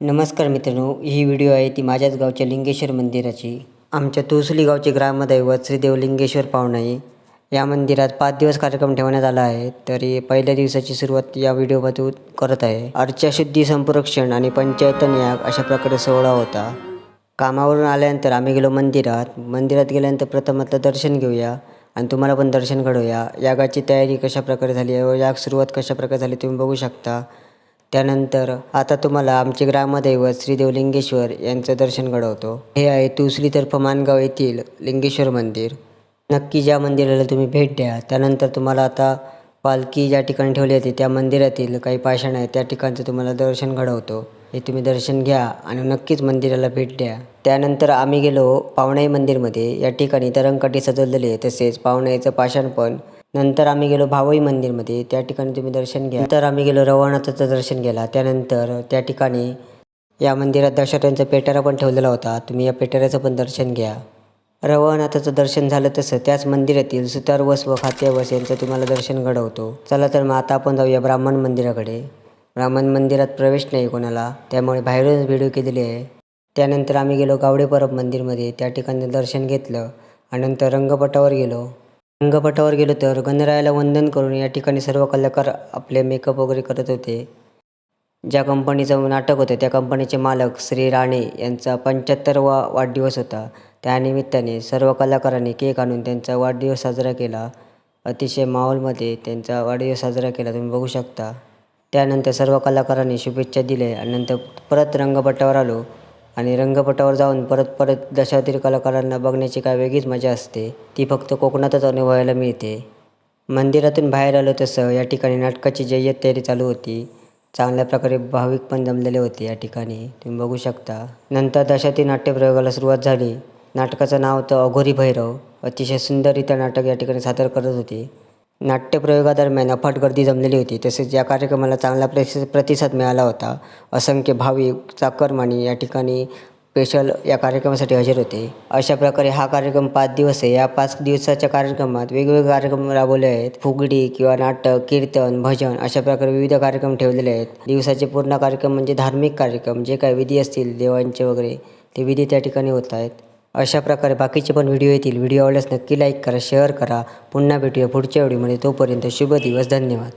नमस्कार मित्रांनो ही व्हिडिओ आहे ती माझ्याच गावच्या लिंगेश्वर मंदिराची. आमच्या तुळसुली गावचे ग्रामदैवत श्रीदेव लिंगेश्वर पाहुणे या मंदिरात पाच दिवस कार्यक्रम ठेवण्यात आला आहे. तरी पहिल्या दिवसाची सुरुवात या व्हिडिओमधून करत आहे. अर्चा शुद्धी संप्रोक्षण आणि पंचायतन याग अशा प्रकारे सोहळा होता. कामावरून आल्यानंतर आम्ही गेलो मंदिरात. मंदिरात गेल्यानंतर प्रथमतलं दर्शन घेऊया आणि तुम्हाला पण दर्शन घडवूया. यागाची तयारी कशा प्रकारे झाली आहे व याग सुरुवात कशा प्रकारे झाली तुम्ही बघू शकता. त्यानंतर आता तुम्हाला आमचे ग्रामदैवत श्री देवलिंगेश्वर यांचं दर्शन घडवतो. हे आहे तुसरी तर्फ मानगाव येथील लिंगेश्वर मंदिर. नक्की ज्या मंदिराला तुम्ही भेट द्या त्यानंतर तुम्हाला आता पालखी ज्या ठिकाणी ठेवली होती त्या मंदिरातील काही पाषाण आहेत त्या ठिकाणचं तुम्हाला दर्शन घडवतो. हे तुम्ही दर्शन घ्या आणि नक्कीच मंदिराला भेट द्या. त्यानंतर आम्ही गेलो पावणाई मंदिरमध्ये. या ठिकाणी तरंगकाठी सजवलेली आहे तसेच पावणाईचं पाषाण पण नंतर आम्ही गेलो भावई मंदिरमध्ये. त्या ठिकाणी तुम्ही दर्शन घ्या. नंतर आम्ही गेलो रवनाथाचं दर्शन घ्यायला. त्यानंतर त्या ठिकाणी या मंदिरात दर्शकांचा पेटारा पण ठेवलेला होता. तुम्ही या पेटाऱ्याचं पण दर्शन घ्या. रवनाथाचं दर्शन झालं तसं त्याच मंदिरातील सुतारवस व खात्यावस यांचं तुम्हाला दर्शन घडवतो. चला तर मग आता आपण जाऊया ब्राह्मण मंदिराकडे. ब्राह्मण मंदिरात प्रवेश नाही कोणाला. त्यामुळे बाहेरूनच व्हिडिओ केलेली आहे. त्यानंतर आम्ही गेलो गावडे परब मंदिरमध्ये. त्या ठिकाणी दर्शन घेतलं आणि नंतर रंगपटावर गेलो. रंगपटावर गेलो तर गणरायाला वंदन करून या ठिकाणी सर्व कलाकार आपले मेकअप वगैरे करत होते. ज्या कंपनीचं नाटक होतं त्या कंपनीचे मालक श्री राणे यांचा पंच्याहत्तरवा वाढदिवस होता. त्यानिमित्ताने सर्व कलाकारांनी केक आणून त्यांचा वाढदिवस साजरा केला. अतिशय माहोलमध्ये त्यांचा वाढदिवस साजरा केला तुम्ही बघू शकता. त्यानंतर सर्व कलाकारांनी शुभेच्छा दिल्या आणि नंतर परत रंगपटावर आलो. आणि रंगपटावर जाऊन परत परत दशावतारी कलाकारांना बघण्याची काय वेगळीच मजा असते ती फक्त कोकणातच अनुभवायला मिळते. मंदिरातून बाहेर आलो तसं या ठिकाणी नाटकाची जय्यत तयारी चालू होती. चांगल्या प्रकारे भाविक पण जमलेले होते या ठिकाणी तुम्ही बघू शकता. नंतर दशावतारी नाट्यप्रयोगाला सुरुवात झाली. नाटकाचं नाव होतं अघोरी भैरव. अतिशय सुंदररित्या नाटक या ठिकाणी सादर करत होते. नाट्यप्रयोगादरम्यान अफाट गर्दी जमलेली होती. तसेच या कार्यक्रमाला चांगला प्रति प्रतिसाद मिळाला होता. असंख्य भाविक चाकरमानी या ठिकाणी स्पेशल या कार्यक्रमासाठी हजर होते. अशा प्रकारे हा कार्यक्रम पाच दिवस आहे. या पाच दिवसाच्या कार्यक्रमात वेगवेगळे कार्यक्रम राबवले आहेत. फुगडी किंवा नाटक कीर्तन भजन अशा प्रकारे विविध कार्यक्रम ठेवलेले आहेत. दिवसाचे पूर्ण कार्यक्रम म्हणजे धार्मिक कार्यक्रम. जे काही विधी असतील देवांचे वगैरे ते विधी त्या ठिकाणी होत आहेत. अशा प्रकारे बाकीचे पण व्हिडिओ येतील. व्हिडिओ आवडल्यास नक्की लाईक करा शेअर करा. पुन्हा भेटूया पुढच्या व्हिडिओमध्ये. तोपर्यंत शुभ दिवस. धन्यवाद.